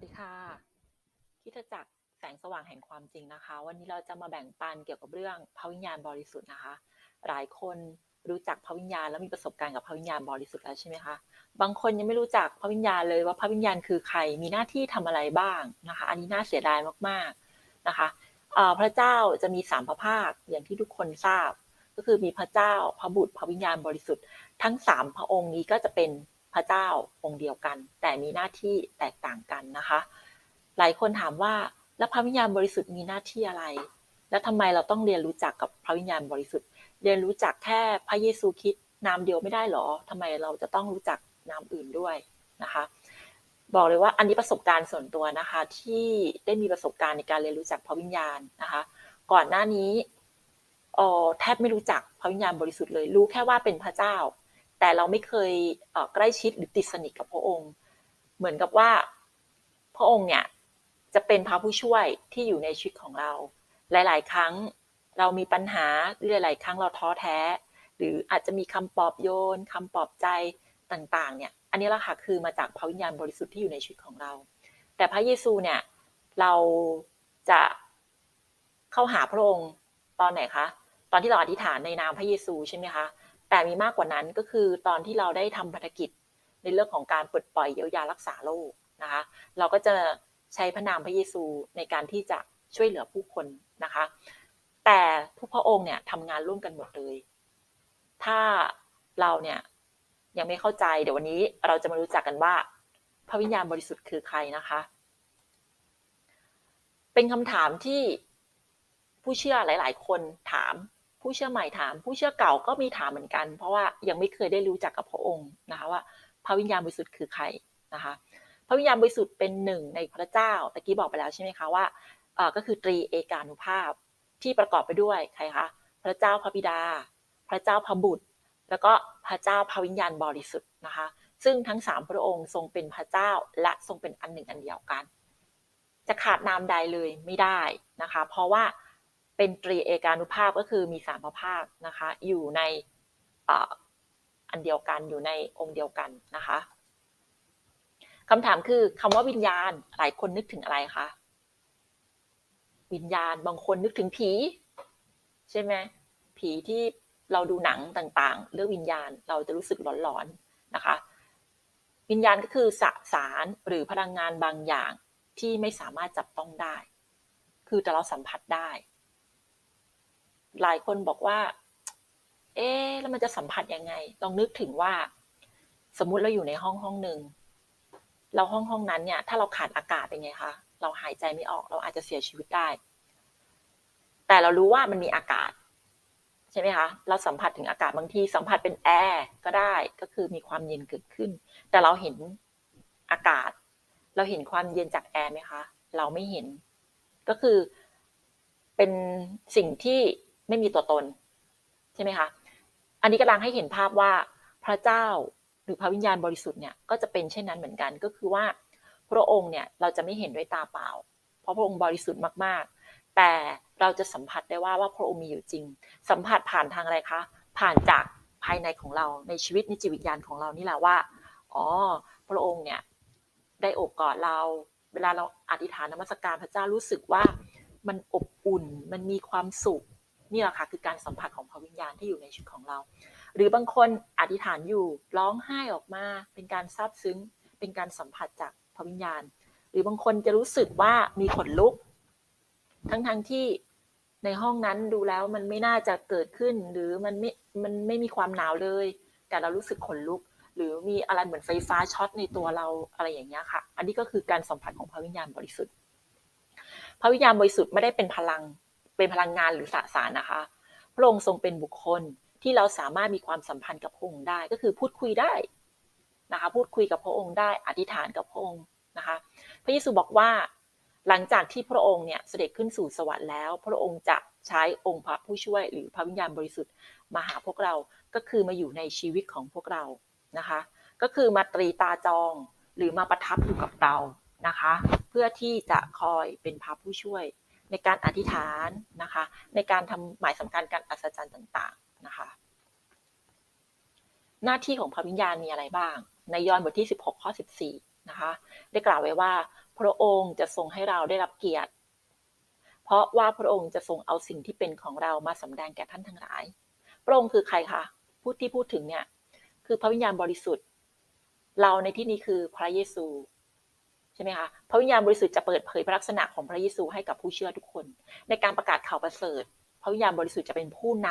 วัสดีค่ะคิดจักแสงสว่างแห่งความจริงนะคะ วันนี้เราจะมาแบ่งปันเกี่ยวกับเรื่องพระวิญญาณบริสุทธิ์นะคะ หลายคนรู้จักพระวิญญาณแล้วมีประสบการณ์กับพระวิญญาณบริสุทธิ์แล้วใช่ไหมคะบางคนยังไม่รู้จักพระวิญญาณเลยว่าพระวิญญาณคือใครมีหน้าที่ทำอะไรบ้างนะคะ อันนี้น่าเสียดายมากๆนะคะพระเจ้าจะมีสามพระภาคอย่างที่ทุกคนทราบ ก็คือมีพระเจ้าพระบุตรพระวิญญาณบริสุทธิ์ทั้งสามพระองค์นี้ก็จะเป็น พระเจ้าองค์เดียวกัน แต่มีหน้าที่แตกต่างกันนะคะ หลายคนถามว่าแล้วพระวิญญาณบริสุทธิ์มีหน้าที่อะไร แล้วทำไมเราต้องเรียนรู้จักกับพระวิญญาณบริสุทธิ์ เรียนรู้จักแค่พระเยซูคริสต์นามเดียวไม่ได้หรอทำไมเราจะต้องรู้จักนามอื่นด้วยนะคะ บอกเลยว่าอันนี้ประสบการณ์ส่วนตัวนะคะ ที่ได้มีประสบการณ์ในการเรียนรู้จักพระวิญญาณนะคะ ก่อนหน้านี้ออแทบไม่รู้จักพระวิญญาณบริสุทธิ์เลย รู้แค่ว่าเป็นพระเจ้า แต่เราไม่เคยใกล้ชิดหรือติดสนิทกับพระองค์ เหมือนกับว่า พระองค์เนี่ยจะเป็นพระผู้ช่วยที่อยู่ในชีวิตของเรา หลาย ๆ ครั้งเรามีปัญหาหลาย ๆ ครั้งเราท้อแท้ หรืออาจจะมีคำปลอบโยนคำปลอบใจต่าง ๆ เนี่ย อันนี้ละค่ะคือมาจากพระวิญญาณบริสุทธิ์ที่อยู่ในชีวิตของเรา แต่พระเยซูเนี่ยเราจะเข้าหาพระองค์ตอนไหนคะ ตอนที่เราอธิษฐานในนามพระเยซูใช่ไหมคะ แต่มีมากกว่านั้นก็คือตอนที่เราได้ทำภารกิจในเรื่องของการปลดปล่อยเยียวยารักษาโรคนะคะเราก็จะใช้พระนามพระเยซูในการที่จะช่วยเหลือผู้คนนะคะ แต่ทุกพระองค์เนี่ยทำงานร่วมกันหมดเลย ถ้าเราเนี่ยยังไม่เข้าใจเดี๋ยววันนี้เราจะมารู้จักกันว่า พระวิญญาณบริสุทธิ์คือใครนะคะ เป็นคำถามที่ผู้เชื่อหลาย ๆ คนถาม ผู้เชื่อใหม่ถาม ผู้เชื่อเก่าก็มีถามเหมือนกัน เพราะว่ายังไม่เคยได้รู้จักกับพระองค์นะคะว่าพระวิญญาณบริสุทธิ์คือใครนะคะพระวิญญาณบริสุทธิ์เป็นหนึ่งในพระเจ้าตะกี้บอกไปแล้วใช่ไหมคะว่าก็คือตรีเอกานุภาพที่ประกอบไปด้วยใครคะพระเจ้าพระบิดา พระเจ้าพระบุตร แล้วก็พระเจ้าพระวิญญาณบริสุทธิ์นะคะ ซึ่งทั้งสามพระองค์ทรงเป็นพระเจ้าและทรงเป็นอันหนึ่งอันเดียวกัน จะขาดนามใดเลยไม่ได้นะคะ เพราะว่า เป็นตรีเอกานุภาพก็คือมีสามพระภาคนะคะ อยู่ในอันเดียวกันอยู่ในองค์เดียวกันนะคะคำถามคือคำว่าวิญญาณหลายคนนึกถึงอะไรคะวิญญาณบางคนนึกถึงผี ใช่ไหมผีที่เราดูหนังต่างๆ เรื่องวิญญาณเราจะรู้สึกหลอนๆนะคะ วิญญาณก็คือสสารหรือพลังงานบางอย่างที่ไม่สามารถจับต้องได้ คือแต่เราสัมผัสได้ หลายคนบอกว่า เอ๊แล้วมันจะสัมผัสยังไง ลองนึกถึงว่า สมมุติเราอยู่ในห้องห้องหนึ่งเราห้องห้องนั้นเนี่ย ถ้าเราขาดอากาศเป็นไงคะเราหายใจไม่ออก เราอาจจะเสียชีวิตได้ แต่เรารู้ว่ามันมีอากาศ ใช่ไหมคะเราสัมผัสถึงอากาศบางทีสัมผัสเป็นแอร์ก็ได้ก็คือมีความเย็นเกิดขึ้น แต่เราเห็นอากาศ เราเห็นความเย็นจากแอร์ไหมคะเราไม่เห็น ก็คือเป็นสิ่งที่ ไม่มีตัวตน ใช่ไหมคะ อันนี้กำลังให้เห็นภาพว่าพระเจ้าหรือพระวิญญาณบริสุทธิ์เนี่ยก็จะเป็นเช่นนั้นเหมือนกันก็คือว่าพระองค์เนี่ยเราจะไม่เห็นด้วยตาเปล่า เพราะพระองค์บริสุทธิ์มากๆ แต่เราจะสัมผัสได้ว่าว่าพระองค์มีอยู่จริง สัมผัสผ่านทางอะไรคะผ่านจากภายในของเราในชีวิตในจิตวิญญาณของเรานี่แหละว่าอ๋อพระองค์เนี่ยได้อบกอดเรา เวลาเราอธิษฐานนมัสการพระเจ้ารู้สึกว่ามันอบอุ่นมันมีความสุข นี่แหละค่ะคือการสัมผัสของพระวิญญาณที่อยู่ในชีวิตของเรา หรือบางคนอธิษฐานอยู่ร้องไห้ออกมา เป็นการซาบซึ้ง เป็นการสัมผัสจากพระวิญญาณ หรือบางคนจะรู้สึกว่ามีขนลุก ทั้งๆทที่ในห้องนั้นดูแล้วมันไม่น่าจะเกิดขึ้น หรือมันไม่ มันไม่มีความหนาวเลย แต่เรารู้สึกขนลุก หรือมีอะไรเหมือนไฟฟ้าช็อตในตัวเราอะไรอย่างเงี้ยค่ะ อันนี้ก็คือการสัมผัสของพระวิญญาณบริสุทธิ์ พระวิญญาณบริสุทธิ์ไม่ได้เป็นพลัง เป็นพลังงานหรือสสารนะคะ พระองค์ทรงเป็นบุคคลที่เราสามารถมีความสัมพันธ์กับพระองค์ได้ ก็คือพูดคุยได้นะคะ พูดคุยกับพระองค์ได้ อธิษฐานกับพระองค์นะคะ พระเยซูบอกว่าหลังจากที่พระองค์เนี่ยเสด็จขึ้นสู่สวรรค์แล้ว พระองค์จะใช้องค์พระผู้ช่วยหรือพระวิญญาณบริสุทธิ์มาหาพวกเราก็คือมาอยู่ในชีวิตของพวกเรานะคะ ก็คือมาตรีตาจองหรือมาประทับอยู่กับเรานะคะ เพื่อที่จะคอยเป็นพระผู้ช่วย ในการอธิษฐานนะคะ ในการทำหมายสำคัญการอัศจรรย์ต่างๆนะคะ หน้าที่ของพระวิญญาณมีอะไรบ้าง ในยอห์นบทที่ 16 ข้อ 14 นะคะ ได้กล่าวไว้ว่า พระองค์จะทรงให้เราได้รับเกียรติ เพราะว่าพระองค์จะทรงเอาสิ่งที่เป็นของเรามาสำแดงแก่ท่านทั้งหลาย พระองค์คือใครคะพูดที่พูดถึงเนี่ยคือพระวิญญาณบริสุทธิ์ เราในที่นี้คือพระเยซู ช่ไหมคะพระวิญญาณบริสุทธิ์จะเปิดเผยพระลักษณะของพระเยซูให้กับผู้เชื่อทุกคน ในการประกาศข่าวประเสริฐ พระวิญญาณบริสุทธิ์จะเป็นผู้น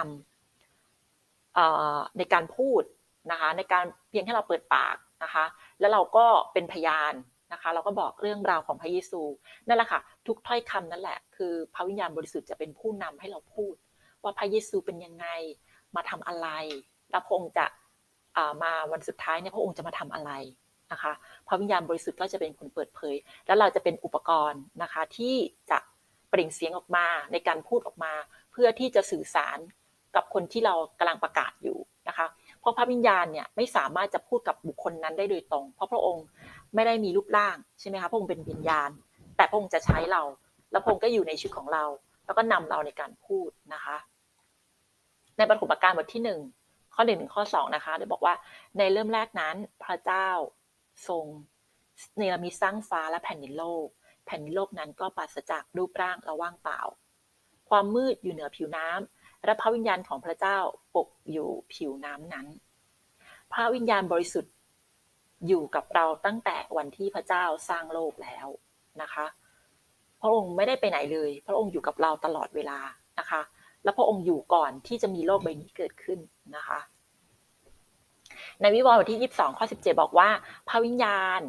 ำในการพูดนะคะในการเพียงแค่เราเปิดปากนะคะแล้วเราก็เป็นพยานนะคะเราก็บอกเรื่องราวของพระเยซูนั่นแหละค่ะทุกถ้อยคำนั่นแหละคือพระวิญญาณบริสุทธิ์จะเป็นผู้นำให้เราพูด ว่าพระเยซูเป็นยังไงมาทำอะไร แล้วพระองค์จะมาวันสุดท้ายเนี่ยพระองค์จะมาทำอะไร นะคะพระวิญญาณบริสุทธิ์ก็จะเป็นคนเปิดเผย แล้วเราจะเป็นอุปกรณ์นะคะที่จะเปล่งเสียงออกมาในการพูดออกมา เพื่อที่จะสื่อสารกับคนที่เรากำลังประกาศอยู่นะคะ เพราะพระวิญญาณเนี่ยไม่สามารถจะพูดกับบุคคลนั้นได้โดยตรง เพราะพระองค์ไม่ได้มีรูปร่างใช่ไหมคะพระองค์เป็นวิญญาณ แต่พระองค์จะใช้เรา แล้วพระองค์ก็อยู่ในชีวิตของเรา แล้วก็นำเราในการพูดนะคะ ในปฐมกาลบทที่หนึ่งข้อหนึ่งถึงข้อสองนะคะได้บอกว่าในเริ่มแรกนั้นพระเจ้า ทรงเนรมิตสร้างฟ้าและแผ่นดินโลก แผ่นดินโลกนั้นก็ปราศจากรูปร่างและว่างเปล่า ความมืดอยู่เหนือผิวน้ำและพระวิญญาณของพระเจ้าปกอยู่ผิวน้ำนั้น พระวิญญาณบริสุทธิ์อยู่กับเราตั้งแต่วันที่พระเจ้าสร้างโลกแล้วนะคะ พระองค์ไม่ได้ไปไหนเลย พระองค์อยู่กับเราตลอดเวลานะคะ และพระองค์อยู่ก่อนที่จะมีโลกใบนี้เกิดขึ้นนะคะ ในวิวรณ์บทที่ 22 ข้อ 17 บอกว่าพระวิญญาณ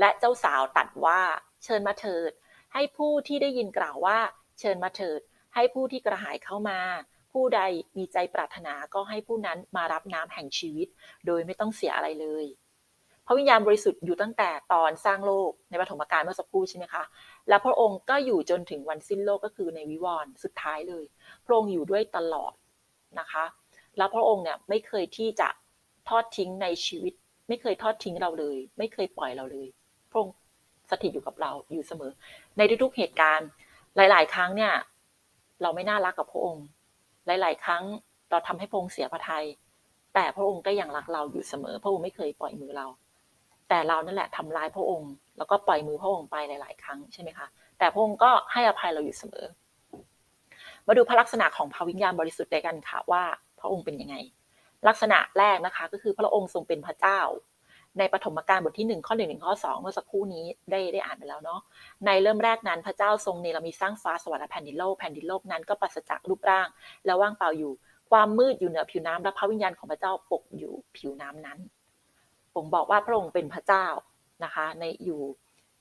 และเจ้าสาวตัดว่าเชิญมาเถิด ให้ผู้ที่ได้ยินกล่าวว่า เชิญมาเถิด ให้ผู้ที่กระหายเข้ามา ผู้ใดมีใจปรารถนาก็ให้ผู้นั้นมารับน้ำแห่งชีวิต โดยไม่ต้องเสียอะไรเลย พระวิญญาณบริสุทธิ์อยู่ตั้งแต่ตอนสร้างโลกในปฐมกาลเมื่อสักครู่ใช่ไหมคะและพระองค์ก็อยู่จนถึงวันสิ้นโลกก็คือในวิวรณ์สุดท้ายเลย พระองค์อยู่ด้วยตลอดนะคะ แล้วพระองค์เนี่ยไม่เคยที่จะ ทอดทิ้งในชีวิต ไม่เคยทอดทิ้งเราเลย ไม่เคยปล่อยเราเลยพระองค์สถิตอยู่กับเราอยู่เสมอ ในทุกๆเหตุการณ์ หลาย ๆ ครั้งเนี่ย เราไม่น่ารักกับพระองค์ หลาย ๆ ครั้งเราทำให้พระองค์เสียพระทยัยแต่พระองค์ก็ยังรักเราอยู่เสมอ พระองค์ไม่เคยปล่อยมือเรา แต่เรานั่นแหละทำร้ายพระองค์ แล้วก็ปล่อยมือพระองค์ไปหลาย ๆ ครั้งใช่ไหมคะแต่พระองค์ก็ให้อภัยเราอยู่เสมอ มาดูพระลักษณะของพระวิญญาณบริสุทธิ์ด้วยกันค่ะว่า พระองค์เป็นยังไง ลักษณะแรกนะคะ ก็คือพระองค์ทรงเป็นพระเจ้า ในปฐมกาลบทที่ 1 ข้อ1ถึงข้อ 2 เมื่อสักครู่นี้ได้ได้อ่านไปแล้วเนาะในเริ่มแรกนั้นพระเจ้าทรงเนรมิตสร้างฟ้าสวรรค์และแผ่นดินโลกแผ่นดินโลกนั้นก็ปราศจากรูปร่าง และว่างเปล่าอยู่ ความมืดอยู่เหนือผิวน้ำและพระวิญญาณของพระเจ้าปกอยู่ผิวน้ำนั้น ผมบอกว่าพระองค์เป็นพระเจ้านะคะ ในอยู่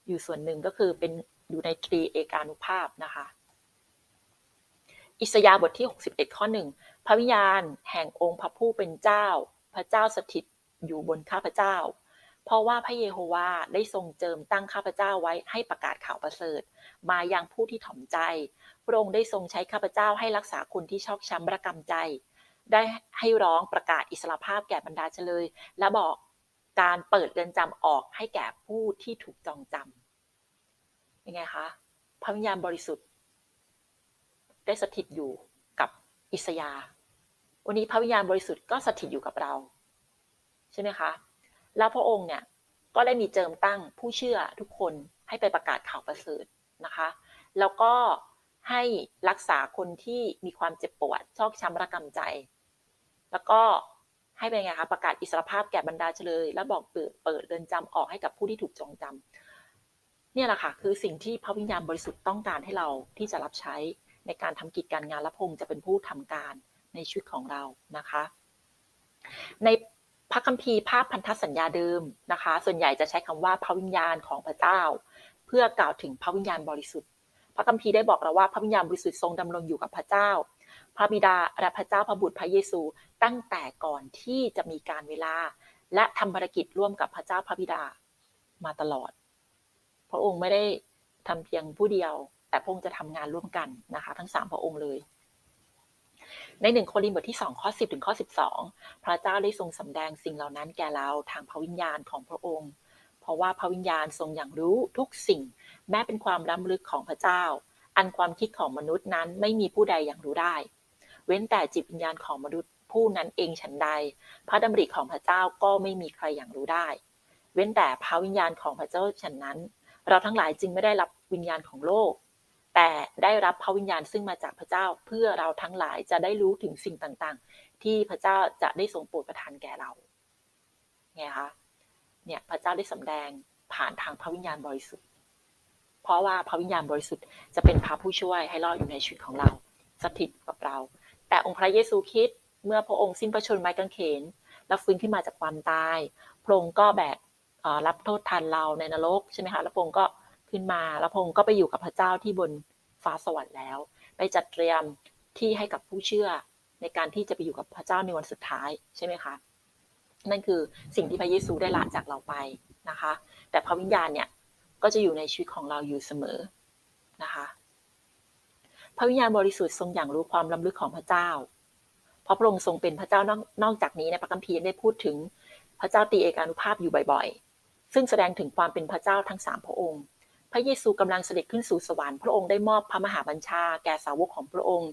อยู่ส่วนหนึ่งก็คือเป็นอยู่ในตรีเอกานุภาพนะคะอิสยาบทที่ 61 ข้อหนึ่ง ระวิญญาณแห่งองค์พระผู้เป็นเจ้า พระเจ้าสถิตอยู่บนข้าพเจ้า เพราะว่าพระเยโฮวาได้ทรงเจิมตั้งข้าพเจ้าไว้ให้ประกาศข่าวประเสริฐ มายังผู้ที่ถ่อมใจ พระองค์ได้ทรงใช้ข้าพเจ้าให้รักษาคนที่ชอกช้ำระกำใจ ได้ให้ร้องประกาศอิสรภาพแก่บรรดาเฉลย และบอกการเปิดเรือนจำออกให้แก่ผู้ที่ถูกจองจำยังไงคะ พระวิญญาณบริสุทธิ์ ได้สถิตอยู่กับอิสยา วันนี้พระวิญญาณบริสุทธิ์ก็สถิตอยู่กับเรา ใช่ไหมคะ แล้วพระองค์เนี่ยก็ได้มีเจิมตั้งผู้เชื่อทุกคนให้ไปประกาศข่าวประเสริฐนะคะ แล้วก็ให้รักษาคนที่มีความเจ็บปวดชอกช้ำระกำใจ แล้วก็ให้เป็นไงคะประกาศอิสรภาพแก่บรรดาเฉลย และบอกเปิดเปิดเดินจำออกให้กับผู้ที่ถูกจองจำเนี่ยแหละค่ะคือสิ่งที่พระวิญญาณบริสุทธิ์ต้องการให้เราที่จะรับใช้ในการทำกิจการงานและพงจะเป็นผู้ทำการ ในชีวิตของเรานะคะ ในพระคัมภีร์ภาพพันธสัญญาเดิมนะคะ ส่วนใหญ่จะใช้คำว่าพระวิญญาณของพระเจ้า เพื่อกล่าวถึงพระวิญญาณบริสุทธิ์ พระคัมภีร์ได้บอกเราว่าพระวิญญาณบริสุทธิ์ทรงดำรงอยู่กับพระเจ้า พระบิดาและพระเจ้าพระบุตรพระเยซูตั้งแต่ก่อนที่จะมีการเวลา และทำภารกิจร่วมกับพระเจ้าพระบิดามาตลอด พระองค์ไม่ได้ทำเพียงผู้เดียว แต่พระองค์จะทำงานร่วมกันนะคะ ทั้งสามพระองค์เลย ในหนึ่งโครินธ์บทที่2ข้อ10 ถึงข้อ 12 พระเจ้าได้ทรงสำแดงสิ่งเหล่านั้นแก่เราทางพระวิญญาณของพระองค์ เพราะว่าพระวิญญาณทรงอย่างรู้ทุกสิ่ง แม้เป็นความล้ำลึกของพระเจ้า อันความคิดของมนุษย์นั้นไม่มีผู้ใดอย่างรู้ได้ เว้นแต่จิตวิญญาณของมนุษย์ผู้นั้นเองฉันใด พระดำริของพระเจ้าก็ไม่มีใครอย่างรู้ได้ เว้นแต่พระวิญญาณของพระเจ้าฉันนั้น เราทั้งหลายจึงไม่ได้รับวิญญาณของโลก แต่ได้รับพระวิญญาณซึ่งมาจากพระเจ้าเพื่อเราทั้งหลายจะได้รู้ถึงสิ่งต่างๆ ที่พระเจ้าจะได้ทรงโปรดประทานแก่เราไงคะเนี่ยพระเจ้าได้สำแดงผ่านทางพระวิญญาณบริสุทธิ์ เพราะว่าพระวิญญาณบริสุทธิ์จะเป็นพระผู้ช่วยให้รอดอยู่ในชีวิตของเรา สถิตกับเรา แต่องค์พระเยซูคริสต์เมื่อพระองค์สิ้นพระชนม์ไม้กางเขนและฟื้นขึ้นมาจากความตาย พระองค์ก็แบกรับโทษทันเราในนรกใช่ไหมคะแล้วพระองค์ก็ ขึ้นมา แล้วพระองค์ก็ไปอยู่กับพระเจ้าที่บนฟ้าสวรรค์แล้ว ไปจัดเตรียมที่ให้กับผู้เชื่อในการที่จะไปอยู่กับพระเจ้าในวันสุดท้ายใช่ไหมคะนั่นคือสิ่งที่พระเยซูได้ละจากเราไปนะคะ แต่พระวิญญาณเนี่ยก็จะอยู่ในชีวิตของเราอยู่เสมอนะคะพระวิญญาณบริสุทธิ์ทรงอย่างรู้ความล้ำลึกของพระเจ้า เพราะพระองค์ทรงเป็นพระเจ้านอกนอกจากนี้ในพระคัมภีร์ได้พูดถึงพระเจ้าตีเอกานุภาพอยู่บ่อยๆ ซึ่งแสดงถึงความเป็นพระเจ้าทั้งสามพระองค์ พระเยซูกำลังเสด็จขึ้นสู่สวรรค์พระองค์ได้มอบพระมหาบัญชาแก่สาวกของพระองค์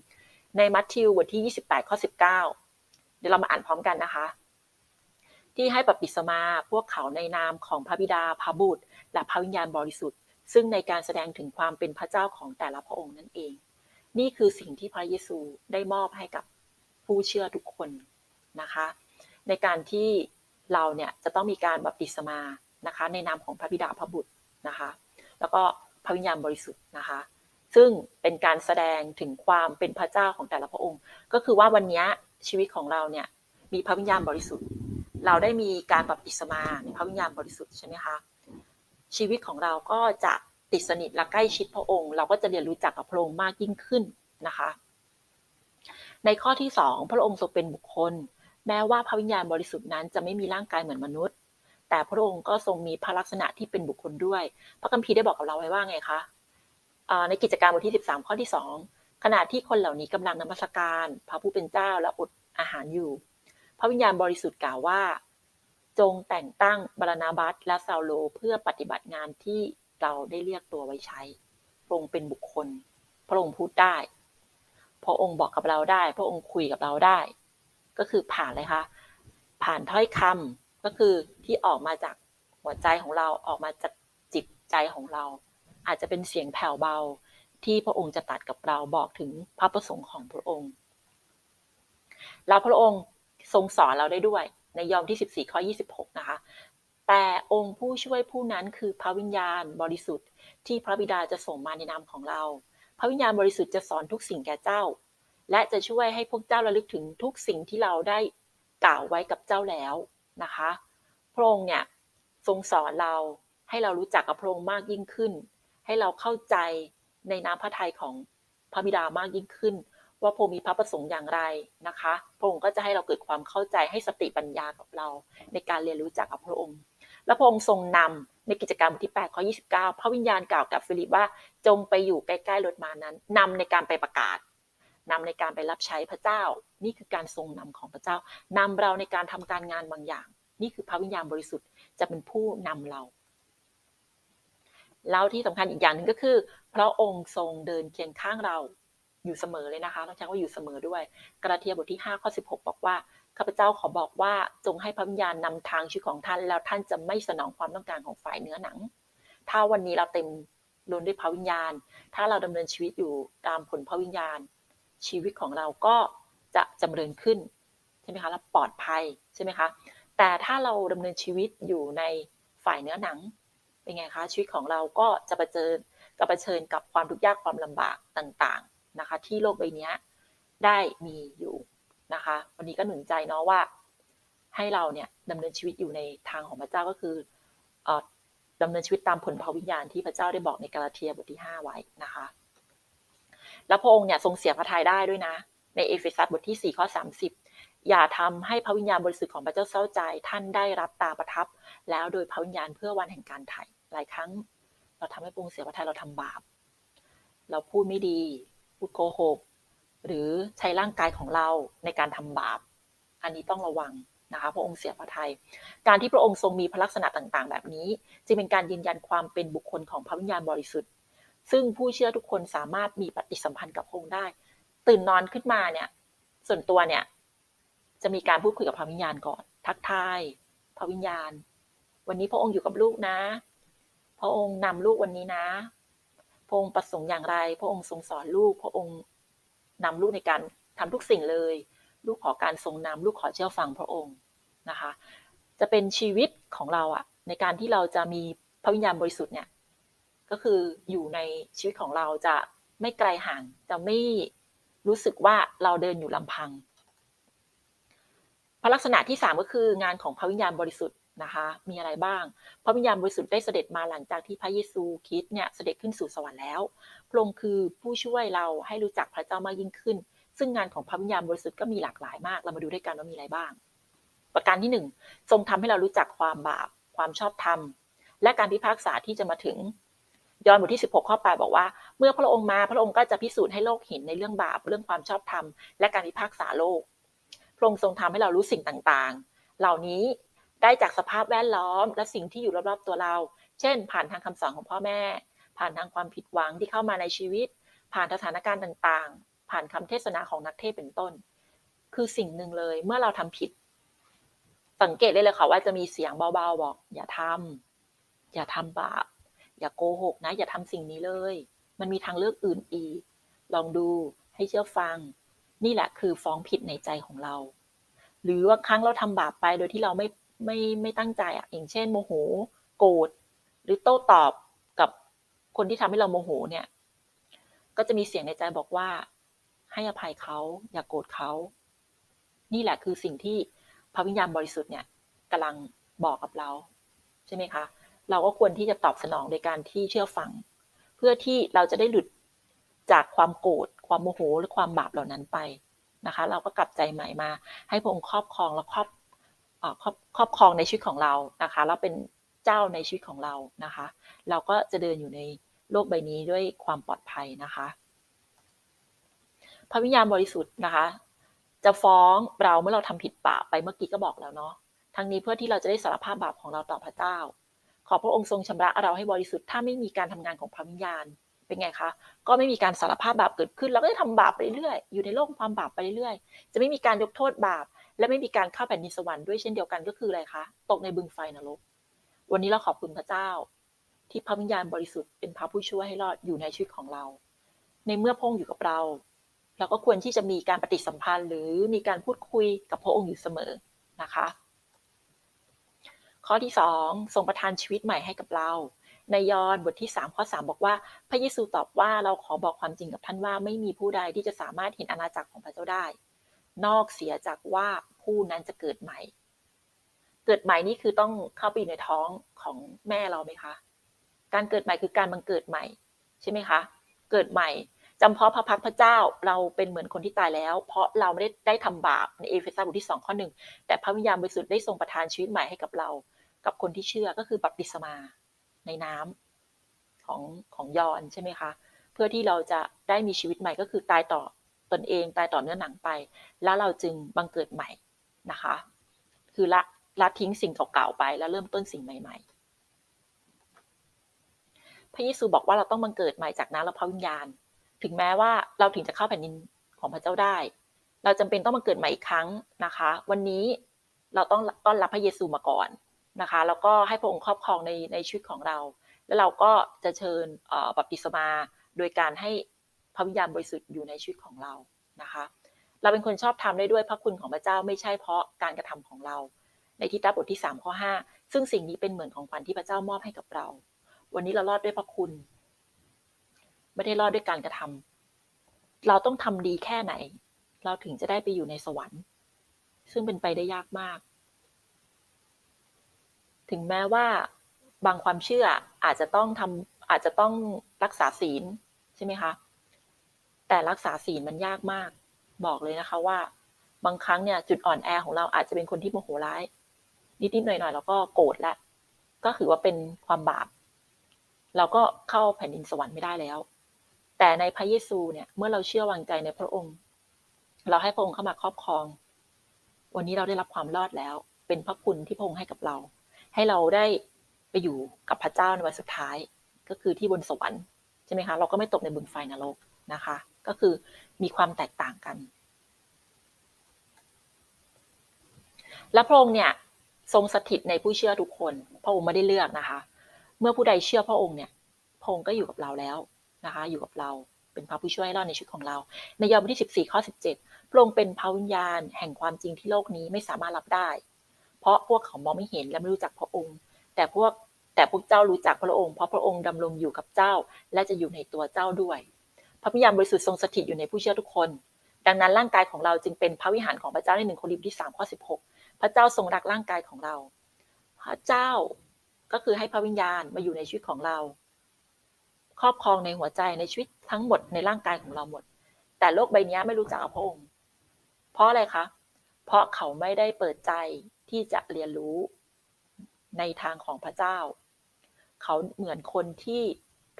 ในมัทธิวบทที่ 28 ข้อ 19 เดี๋ยวเรามาอ่านพร้อมกันนะคะ ที่ให้ปฏิสมาพวกเขาในนามของพระบิดาพระบุตร และพระวิญญาณบริสุทธิ์ ซึ่งในการแสดงถึงความเป็นพระเจ้าของแต่ละพระองค์นั่นเอง นี่คือสิ่งที่พระเยซูได้มอบให้กับผู้เชื่อทุกคนนะคะ ในการที่เราเนี่ยจะต้องมีการบัพติศมานะคะ ในนามของพระบิดาพระบุตรนะคะ แล้วก็พระวิญญาณบริสุทธิ์นะคะ ซึ่งเป็นการแสดงถึงความเป็นพระเจ้าของแต่ละพระองค์ ก็คือว่าวันนี้ชีวิตของเราเนี่ยมีพระวิญญาณบริสุทธิ์ เราได้มีการบัพติศมาในพระวิญญาณบริสุทธิ์ใช่ไหมคะชีวิตของเราก็จะติดสนิทและใกล้ชิดพระองค์ เราก็จะเรียนรู้จักกับพระองค์มากยิ่งขึ้นนะคะ ในข้อที่สองพระองค์ทรงเป็นบุคคล แม้ว่าพระวิญญาณบริสุทธิ์นั้นจะไม่มีร่างกายเหมือนมนุษย์ แต่พระองค์ก็ทรงมีพระลักษณะที่เป็นบุคคลด้วย พระคัมภีร์ได้บอกกับเราไว้ว่าไงคะในกิจการบทที่ 13 ข้อที่ 2 ขณะที่คนเหล่านี้กำลังนมัสการ พระผู้เป็นเจ้าและอดอาหารอยู่ พระวิญญาณบริสุทธิ์กล่าวว่า จงแต่งตั้งบารนาบัสและซาโล เพื่อปฏิบัติงานที่เราได้เรียกตัวไว้ใช้ พระองค์เป็นบุคคล พระองค์พูดได้ พระองค์บอกกับเราได้ พระองค์คุยกับเราได้ ก็คือผ่านเลยคะผ่านถ้อยคำ ก็คือที่ออกมาจากหัวใจของเราออกมาจากจิตใจของเรา อาจจะเป็นเสียงแผ่วเบาที่พระองค์จะตัดกับเราบอกถึงพระประสงค์ของพระองค์แล้วพระองค์ทรงสอนเราได้ด้วย ในยอห์นที่ 14 ข้อ 26 นะคะ แต่องค์ผู้ช่วยผู้นั้นคือพระวิญญาณบริสุทธิ์ที่พระบิดาจะส่งมาในนามของเรา พระวิญญาณบริสุทธิ์จะสอนทุกสิ่งแก่เจ้า และจะช่วยให้พวกเจ้าระลึกถึงทุกสิ่งที่เราได้กล่าวไว้กับเจ้าแล้ว นะคะพระองค์เนี่ยทรงสอนเราให้เรารู้จักกับพระองค์มากยิ่งขึ้น ให้เราเข้าใจในน้ำพระทัยของพระบิดามากยิ่งขึ้น ว่าพระองค์มีพระประสงค์อย่างไรนะคะพระองค์ก็จะให้เราเกิดความเข้าใจให้สติปัญญากับเรา ในการเรียนรู้จักกับพระองค์ และพระองค์ทรงนำในกิจกรรมบทที่8ข้อ29 พระวิญญาณกล่าวกับฟิลิปว่าจงไปอยู่ใกล้ๆรถมานั้นนำในการไปประกาศ นำในการไปรับใช้พระเจ้า นี่คือการทรงนำของพระเจ้านำเราในการทำการงานบางอย่าง นี่คือพระวิญญาณบริสุทธิ์จะเป็นผู้นำเรา แล้วที่สำคัญอีกอย่างหนึ่งก็คือพระองค์ทรงเดินเคียงข้างเราอยู่เสมอเลยนะคะต้องใช้ว่าอยู่เสมอด้วย กระเทียบทที่5ข้อ16 บอกว่าข้าพเจ้าขอบอกว่าจงให้พระวิญญาณนำทางชีวิตของท่าน แล้วท่านจะไม่สนองความต้องการของฝ่ายเนื้อหนัง ถ้าวันนี้เราเต็มล้นด้วยพระวิญญาณ ถ้าเราดำเนินชีวิตอยู่ตามผลพระวิญญาณ ชีวิตของเราก็จะจำเริญขึ้นใช่ไหมคะและปลอดภัยใช่ไหมคะแต่ถ้าเราดำเนินชีวิตอยู่ในฝ่ายเนื้อหนังเป็นไงคะชีวิตของเราก็จะประเจิญกับเผชิญกับความทุกข์ยากความลำบากต่างๆนะคะ ที่โลกใบนี้ได้มีอยู่นะคะ วันนี้ก็หนุนใจเนาะว่า ให้เราเนี่ยดำเนินชีวิตอยู่ในทางของพระเจ้าก็คือดำเนินชีวิตตามผลพระวิญญาณที่พระเจ้าได้บอกในกาลาเทียบทที่ 5 ไว้นะคะ แล้วพระองค์เนี่ยทรงเสียพระทัยได้ด้วยนะ ในเอเฟซัสบทที่ 4 ข้อ 30 อย่าทำให้พระวิญญาณบริสุทธิ์ของพระเจ้าเศร้าใจ ท่านได้รับตาประทับ แล้วโดยพระวิญญาณเพื่อวันแห่งการไถ่หลายครั้ง เราทำให้พระองค์เสียพระทัยเราทำบาป เราพูดไม่ดี พูดโกหก หรือใช้ร่างกายของเราในการทำบาป อันนี้ต้องระวังนะคะพระองค์เสียพระทยัยการที่พระองค์ทรงมีพระลักษณะต่างๆ แบบนี้ จึงเป็นการยืนยันความเป็นบุคคลของพระวิญญาณบริสุทธิ์ ซึ่งผู้เชื่อทุกคนสามารถมีปฏิสัมพันธ์กับพระองค์ได้ ตื่นนอนขึ้นมาเนี่ยส่วนตัวเนี่ยจะมีการพูดคุยกับพระวิญญาณก่อน ทักทายพระวิญญาณ วันนี้พระองค์อยู่กับลูกนะ พระองค์นำลูกวันนี้นะ พระองค์ประสงค์อย่างไร พระองค์ทรงสอนลูก พระองค์นำลูกในการทำทุกสิ่งเลย ลูกขอการทรงนำลูกขอเชื่อฟังพระองค์นะคะ จะเป็นชีวิตของเราอะในการที่เราจะมีพระวิญญาณบริสุทธิ์เนี่ย ก็คืออยู่ในชีวิตของเราจะไม่ไกลห่าง จะไม่รู้สึกว่าเราเดินอยู่ลำพัง พระลักษณะที่ 3 ก็คืองานของพระวิญญาณบริสุทธิ์นะคะ มีอะไรบ้าง พระวิญญาณบริสุทธิ์ได้เสด็จมาหลังจากที่พระเยซูคริสต์เนี่ยเสด็จขึ้นสู่สวรรค์แล้วพระองค์คือผู้ช่วยเราให้รู้จักพระเจ้ามากยิ่งขึ้น ซึ่งงานของพระวิญญาณบริสุทธิ์ก็มีหลากหลายมาก เรามาดูด้วยกันว่ามีอะไรบ้าง ประการที่ 1 ทรงทำให้เรารู้จักความบาป ความชอบธรรม และการพิพากษาที่จะมาถึง ยอห์นบทที่ 16 ข้อ 8 บอกว่า เมื่อพระองค์มาพระองค์ก็จะพิสูจน์ให้โลกเห็นในเรื่องบาปเรื่องความชอบธรรมและการพิพากษาโลก พระองค์ทรงทำให้เรารู้สิ่งต่างๆ เหล่านี้ได้จากสภาพแวดล้อม และสิ่งที่อยู่รอบๆตัวเรา เช่น ผ่านทางคำสอนของพ่อแม่ ผ่านทางความผิดหวังที่เข้ามาในชีวิต ผ่านสถานการณ์ต่างๆ ผ่านคำเทศนาของนักเทศเป็นต้น คือสิ่งหนึ่งเลยเมื่อเราทำผิด สังเกตได้เลยค่ะว่าจะมีเสียงเบาๆบอก อย่าทำอย่าทำบาป อย่าโกหกนะ อย่าทำสิ่งนี้เลย มันมีทางเลือกอื่นอีก ลองดูให้เชื่อฟัง นี่แหละคือฟ้องผิดในใจของเรา หรือว่าครั้งเราทำบาปไปโดยที่เราไม่ไม่ไม่ตั้งใจอะอย่างเช่น โมโห โกรธหรือโต้ตอบกับคนที่ทำให้เราโมโหเนี่ย ก็จะมีเสียงในใจบอกว่า ให้อภัยเขาอย่ากโกรธเขานี่แหละคือสิ่งที่พระวิญญาณบริสุทธิ์เนี่ยกำลังบอกกับเรา ใช่ไหมคะ เราก็ควรที่จะตอบสนองโดยการที่เชื่อฟัง เพื่อที่เราจะได้หลุดจากความโกรธความโมโหหรือความบาปเหล่านั้นไปนะคะ เราก็กลับใจใหม่มา ให้พระองค์ครอบครองและครอบครอบครอบครองในชีวิตของเรานะคะแล้วเป็นเจ้าในชีวิตของเรานะคะ เราก็จะเดินอยู่ในโลกใบนี้ด้วยความปลอดภัยนะคะ พระวิญญาณบริสุทธิ์นะคะ จะฟ้องเราเมื่อเราทำผิดบาปไปเมื่อกี้ก็บอกแล้วเนาะทั้งนี้เพื่อที่เราจะได้สารภาพบาปของเราต่อพระเจ้า ขอพระองค์ทรงชำระเราให้บริสุทธิ์ถ้าไม่มีการทำงานของพระวิญญาณ เป็นไงคะ ก็ไม่มีการสารภาพบาปเกิดขึ้น เราก็จะทำบาปไปเรื่อยอยู่ในโลกความบาปไปเรื่อยจะไม่มีการยกโทษบาป และไม่มีการเข้าแผ่นดินสวรรค์ด้วยเช่นเดียวกันก็คืออะไรคะตกในบึงไฟนรกวันนี้เราขอบคุณพระเจ้า ที่พระวิญญาณบริสุทธิ์เป็นพระผู้ช่วยให้รอดอยู่ในชีวิตของเรา ในเมื่อพระองค์อยู่กับเรา เราก็ควรที่จะมีการปฏิสัมพันธ์ หรือมีการพูดคุยกับพระองค์อยู่เสมอนะคะ ข้อที่สองทรงประทานชีวิตใหม่ให้กับเรา ในยอห์นบทที่ 3 ข้อ 3 บอกว่า พระเยซูตอบว่าเราขอบอกความจริงกับท่านว่าไม่มีผู้ใดที่จะสามารถเห็นอาณาจักรของพระเจ้าได้ นอกเสียจากว่าผู้นั้นจะเกิดใหม่ เกิดใหม่นี่คือต้องเข้าไปอยู่ในท้องของแม่เราไหมคะ การเกิดใหม่คือการบังเกิดใหม่ใช่ไหมคะ เกิดใหม่จำเพาะพระพักพระเจ้าเราเป็นเหมือนคนที่ตายแล้ว เพราะเราไม่ได้ได้ทำบาปในเอเฟซัสบทที่2ข้อหนึ่งแต่พระวิญญาณบริสุทธิ์ได้ทรงประทานชีวิตใหม่ให้กับเรา กับคนที่เชื่อก็คือบัพติศมาในน้ำของของยอนใช่ไหมคะ เพื่อที่เราจะได้มีชีวิตใหม่ก็คือตายต่อตนเองตายต่อเนื้อหนังไป แล้วเราจึงบังเกิดใหม่นะคะ คือละละทิ้งสิ่งเก่าๆไปแล้วเริ่มต้นสิ่งใหม่ ๆ พระเยซูบอกว่าเราต้องบังเกิดใหม่จากน้ำและพระวิญญาณ ถึงแม้ว่าเราถึงจะเข้าแผ่นดินของพระเจ้าได้ เราจำเป็นต้องบังเกิดใหม่อีกครั้งนะคะ วันนี้เราต้องต้อนรับพระเยซูมาก่อน นะคะแล้วก็ให้พระองค์ครอบครองในในชีวิตของเรา แล้วเราก็จะเชิญบัพติศมา โดยการให้พระวิญญาณบริสุทธิ์อยู่ในชีวิตของเรานะคะ เราเป็นคนชอบทำได้ด้วยพระคุณของพระเจ้าไม่ใช่เพราะการกระทำของเรา ในทิฏฐบทที่3ข้อ5ซึ่งสิ่งนี้เป็นเหมือนของขวัญที่พระเจ้ามอบให้กับเรา วันนี้เรารอดด้วยพระคุณ ไม่ได้รอดด้วยการกระทำเราต้องทำดีแค่ไหน เราถึงจะได้ไปอยู่ในสวรรค์ ซึ่งเป็นไปได้ยากมาก ถึงแม้ว่าบางความเชื่ออาจจะต้องทำอาจจะต้องรักษาศีลใช่ไหมคะแต่รักษาศีลมันยากมาก บอกเลยนะคะว่า บางครั้งเนี่ยจุดอ่อนแอของเราอาจจะเป็นคนที่โมโหร้ายนิดๆหน่อยๆแล้วก็โกรธแล้วก็ถือว่าเป็นความบาป เราก็เข้าแผ่นดินสวรรค์ไม่ได้แล้ว แต่ในพระเยซูเนี่ยเมื่อเราเชื่อวางใจในพระองค์ เราให้พระองค์เข้ามาครอบครอง วันนี้เราได้รับความรอดแล้ว เป็นพระคุณที่พระองค์ให้กับเรา ให้เราได้ไปอยู่กับพระเจ้าในวันสุดท้าย ก็คือที่บนสวรรค์ใช่ไหมคะเราก็ไม่ตกในบึงไฟนรกนะคะ ก็คือมีความแตกต่างกัน และพระองค์เนี่ยทรงสถิตในผู้เชื่อทุกคน พระองค์ไม่ได้เลือกนะคะ เมื่อผู้ใดเชื่อพระองค์เนี่ยพระองค์ก็อยู่กับเราแล้วนะคะ อยู่กับเราเป็นพระผู้ช่วยรอดในชีวิตของเรา ในยอห์นบทที่ 14 ข้อ 17 พระองค์เป็นพระวิญญาณแห่งความจริงที่โลกนี้ไม่สามารถรับได้ ราะพวกเขามองไม่เห็นและไม่รู้จักพระองค์ แต่พวกแต่พวกเจ้ารู้จักพระองค์เพราะพระองค์ดำรงอยู่กับเจ้า และจะอยู่ในตัวเจ้าด้วย พระวิญญาณบริสุทธิ์ทรงสถิตอยู่ในผู้เชื่อทุกคน ดังนั้นร่างกายของเราจึงเป็นพระวิหารของพระเจ้าในหนึ่งโครินธ์ที่3ข้อ16พระเจ้าทรงรักร่างกายของเรา พระเจ้าก็คือให้พระวิญญาณมาอยู่ในชีวิตของเรา ครอบครองในหัวใจในชีวิตทั้งหมดในร่างกายของเราหมด แต่โลกใบนี้ไม่รู้จักพระองค์ เพราะอะไรคะ เพราะเขาไม่ได้เปิดใจ ที่จะเรียนรู้ในทางของพระเจ้า เขาเหมือนคนที่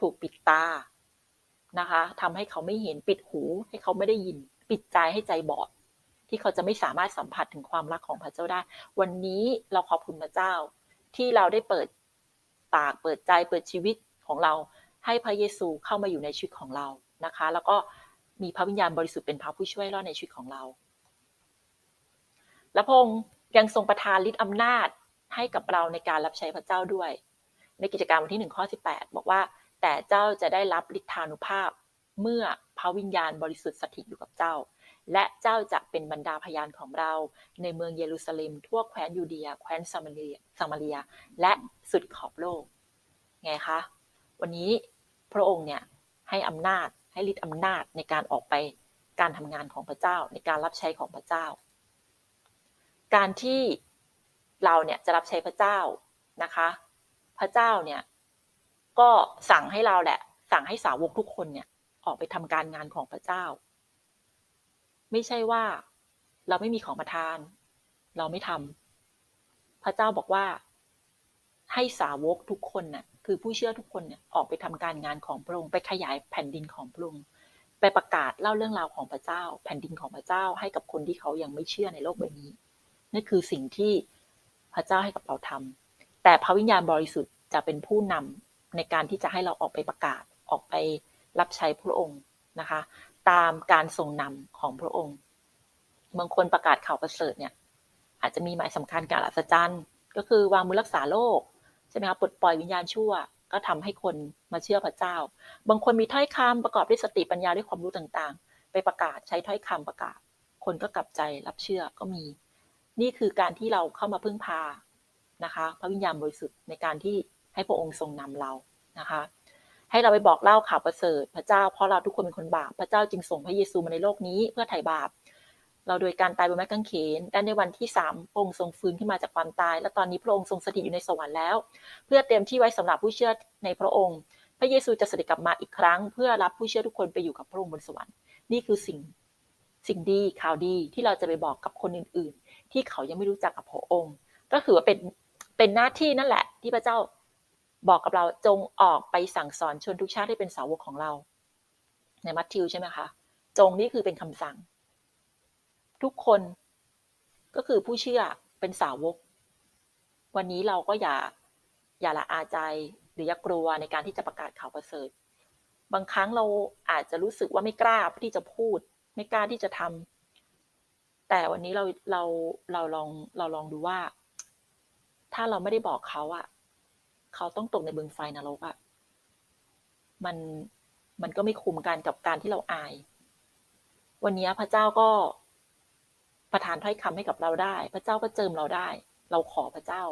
ถูกปิดตานะคะทำให้เขาไม่เห็นปิดหู ให้เขาไม่ได้ยิน ปิดใจให้ใจบอด ที่เขาจะไม่สามารถสัมผัสถึงความรักของพระเจ้าได้ วันนี้เราขอบคุณพระเจ้า ที่เราได้เปิดปากเปิดใจเปิดชีวิตของเรา ให้พระเยซูเข้ามาอยู่ในชีวิตของเรานะคะ แล้วก็มีพระวิญญาณบริสุทธิ์เป็นพระผู้ช่วยรอดในชีวิตของเรา และพงค์ ยังทรงประทานฤทธิ์อำนาจให้กับเราในการรับใช้พระเจ้าด้วย ในกิจการวันที่หนึ่งข้อสิบแปดบอกว่า แต่เจ้าจะได้รับฤทธานุภาพเมื่อพระวิญญาณบริสุทธิ์สถิตอยู่กับเจ้า และเจ้าจะเป็นบรรดาพยานของเรา ในเมืองเยรูซาเล็ม ทั่วแคว้นยูเดีย แคว้นซามาเรียซามาเรีย และสุดขอบโลก ไงคะ วันนี้พระองค์เนี่ยให้อำนาจให้ฤทธิ์อำนาจในการออกไปการทำงานของพระเจ้าในการรับใช้ของพระเจ้า การที่เราเนี่ยจะรับใช้พระเจ้านะคะ พระเจ้าเนี่ยก็สั่งให้เราแหละ สั่งให้สาวกทุกคนเนี่ยออกไปทำการงานของพระเจ้า ไม่ใช่ว่าเราไม่มีของประทาน เราไม่ทำพระเจ้าบอกว่า ให้สาวกทุกคนน่ะคือผู้เชื่อทุกคนเนี่ยออกไปทำการงานของพระองค์ไปขยายแผ่นดินของพระองค์ไปประกาศเล่าเรื่องราวของพระเจ้า แผ่นดินของพระเจ้าให้กับคนที่เขายังไม่เชื่อในโลกใบนี้ นั่นคือสิ่งที่พระเจ้าให้กับเราทำแต่พระวิญญาณบริสุทธิ์จะเป็นผู้นำในการที่จะให้เราออกไปประกาศออกไปรับใช้พระองค์นะคะ ตามการทรงนำของพระองค์บางคนประกาศข่าวประเสริฐเนี่ย อาจจะมีหมายสำคัญการอัศจรรย์ก็คือวางมือรักษาโรคใช่ไหมคะปลดปล่อยวิญญาณชั่ว ก็ทำให้คนมาเชื่อพระเจ้า บางคนมีถ้อยคำประกอบด้วยสติปัญญาด้วยความรู้ต่างๆ ไปประกาศใช้ถ้อยคำประกาศ คนก็กลับใจรับเชื่อก็มี นี่คือการที่เราเข้ามาพึ่งพานะคะ พระวิญญาณบริสุทธิ์ในการที่ให้พระองค์ทรงนำเรานะคะ ให้เราไปบอกเล่าข่าวประเสริฐ พระเจ้าเพราะเราทุกคนเป็นคนบาปพระเจ้าจึงส่งพระเยซูมาในโลกนี้เพื่อไถ่บาป เราโดยการตายบนไม้กางเขนและในวันที่สามพระองค์ทรงฟื้นขึ้นมาจากความตาย และตอนนี้พระองค์ทรงสถิตอยู่ในสวรรค์แล้ว เพื่อเตรียมที่ไว้สำหรับผู้เชื่อในพระองค์ พระเยซูจะเสด็จกลับมาอีกครั้ง เพื่อรับผู้เชื่อทุกคนไปอยู่กับพระองค์บนสวรรค์ นี่คือสิ่งสิ่งดีข่าวดีที่เราจะไปบอกกับคนอื่นๆ ที่เขายังไม่รู้จักกับพระองค์ ก็คือว่าเป็นเป็นหน้าที่นั่นแหละ ที่พระเจ้าบอกกับเราจงออกไปสั่งสอนชนทุกชาติให้เป็นสาวกของเรา ในมัทธิวใช่ไหมคะจงนี่คือเป็นคำสั่ง ทุกคนก็คือผู้เชื่อเป็นสาวก วันนี้เราก็อย่าอย่าละอาใจหรืออย่ากลัวในการที่จะประกาศข่าวประเสริฐ บางครั้งเราอาจจะรู้สึกว่าไม่กล้าที่จะพูด ไม่กล้าที่จะทำ แต่วันนี้เราเราเราลองเราลองดูว่า ถ้าเราไม่ได้บอกเขาอะเขาต้องตกในบึงไฟนรกอะมันมันก็ไม่คุ้มกันกับการที่เราอาย วันนี้พระเจ้าก็ประทานถ้อยคำให้กับเราได้ พระเจ้าก็เจิมเราได้ เราขอพระเจ้า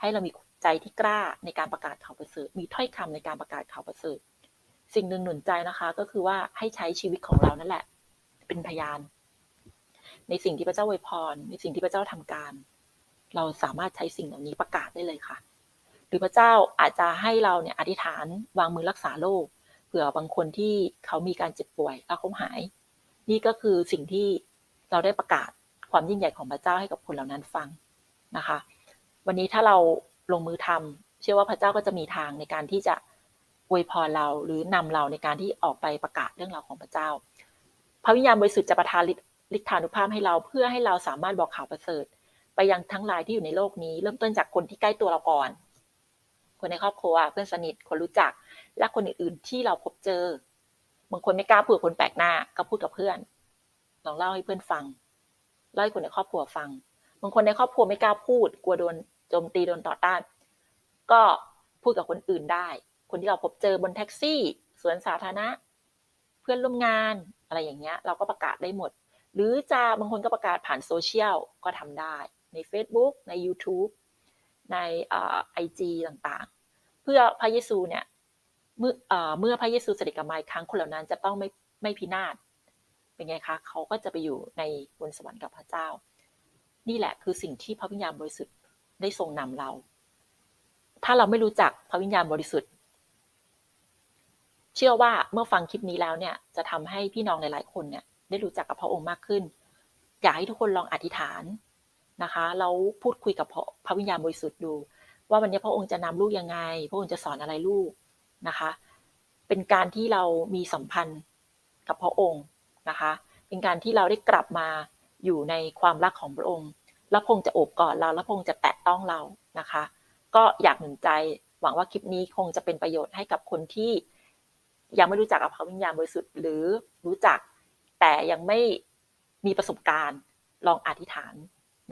ให้เรามีใจที่กล้าในการประกาศข่าวประเสริฐมีถ้อยคำในการประกาศข่าวประเสริฐสิ่งหนึ่งหนุนใจนะคะ ก็คือว่าให้ใช้ชีวิตของเรานั่นแหละ เป็นพยาน ในสิ่งที่พระเจ้าอวยพร ในสิ่งที่พระเจ้าทำการ เราสามารถใช้สิ่งเหล่านี้ประกาศได้เลยค่ะ หรือพระเจ้าอาจจะให้เราเนี่ยอธิษฐานวางมือรักษาโรคเผื่อบางคนที่เขามีการเจ็บป่วยแล้วเขาหาย นี่ก็คือสิ่งที่เราได้ประกาศความยิ่งใหญ่ของพระเจ้าให้กับคนเหล่านั้นฟังนะคะ วันนี้ถ้าเราลงมือทำเชื่อว่าพระเจ้าก็จะมีทางในการที่จะอวยพรเราหรือนำเราในการที่ออกไปประกาศเรื่องราวของพระเจ้า พระวิญญาณบริสุทธิ์จะประทานฤทธานุภาพให้เราเพื่อให้เราสามารถบอกข่าวประเสริฐ ไปยังทั้งหลายที่อยู่ในโลกนี้ เริ่มต้นจากคนที่ใกล้ตัวเราก่อน คนในครอบครัวเพื่อนสนิทคนรู้จัก และคนอื่นๆที่เราพบเจอบางคนไม่กล้าพูดกับคนแปลกหน้าก็พูดกับเพื่อนลองเล่าให้เพื่อนฟังเล่าให้คนในครอบครัวฟัง บางคนในครอบครัวไม่กล้าพูด กลัวโดนโจมตีโดนต่อต้าน ก็พูดกับคนอื่นได้ คนที่เราพบเจอบนแท็กซี่ สวนสาธารณะ เพื่อนร่วมงานอะไรอย่างเงี้ย เราก็ประกาศได้หมด หรือจะบางคนก็ประกาศผ่านโซเชียลก็ทำได้ ใน Facebook ใน YouTube ในไอจีต่างๆ เพื่อพระเยซูเนี่ยเมื่อเมื่อพระเยซูเสด็จกลับมาอีกครั้งคนเหล่านั้นจะต้องไม่ไม่พินาศเป็นไงคะเขาก็จะไปอยู่ในบนสวรรค์กับพระเจ้า นี่แหละคือสิ่งที่พระวิญญาณบริสุทธิ์ได้ทรงนำเรา ถ้าเราไม่รู้จักพระวิญญาณบริสุทธิ์ เชื่อว่าเมื่อฟังคลิปนี้แล้วเนี่ยจะทำให้พี่น้องหลายๆคนเนี่ย ได้รู้จักกับพระองค์มากขึ้น อยากให้ทุกคนลองอธิษฐานนะคะแล้วพูดคุยกับพระวิญญาณบริสุทธิ์ดู ว่าวันนี้พระองค์จะนำลูกยังไง พระองค์จะสอนอะไรลูกนะคะ เป็นการที่เรามีสัมพันธ์กับพระองค์นะคะ เป็นการที่เราได้กลับมาอยู่ในความรักของพระองค์ แล้วพระองค์จะโอบกอดเรา แล้วพระองค์จะแตะต้องเรานะคะ ก็อยากหนุนใจหวังว่าคลิปนี้คงจะเป็นประโยชน์ให้กับคนที่ยังไม่รู้จักกับพระวิญญาณบริสุทธิ์หรือรู้จัก แต่ยังไม่มีประสบการณ์ลองอธิษฐาน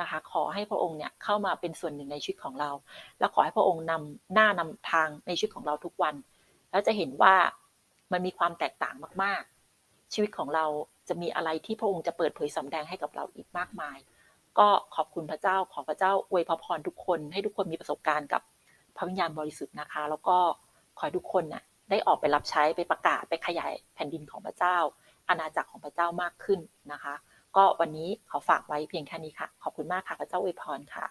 นะคะ ขอให้พระองค์เนี่ยเข้ามาเป็นส่วนหนึ่งในชีวิตของเรา แล้วขอให้พระองค์นำหน้านำทางในชีวิตของเราทุกวัน แล้วจะเห็นว่ามันมีความแตกต่างมาก ๆ ชีวิตของเราจะมีอะไรที่พระองค์จะเปิดเผยสำแดงให้กับเราอีกมากมาย ก็ขอบคุณพระเจ้าขอพระเจ้าอวยพรทุกคน ให้ทุกคนมีประสบการณ์กับพระวิญญาณบริสุทธิ์นะคะ แล้วก็ขอให้ทุกคนน่ะได้ออกไปรับใช้ไปประกาศไปขยายแผ่นดินของพระเจ้า อาณาจักรของพระเจ้ามากขึ้นนะคะ ก็วันนี้ขอฝากไว้เพียงแค่นี้ค่ะ ขอบคุณมากค่ะพระเจ้าอวยพรค่ะ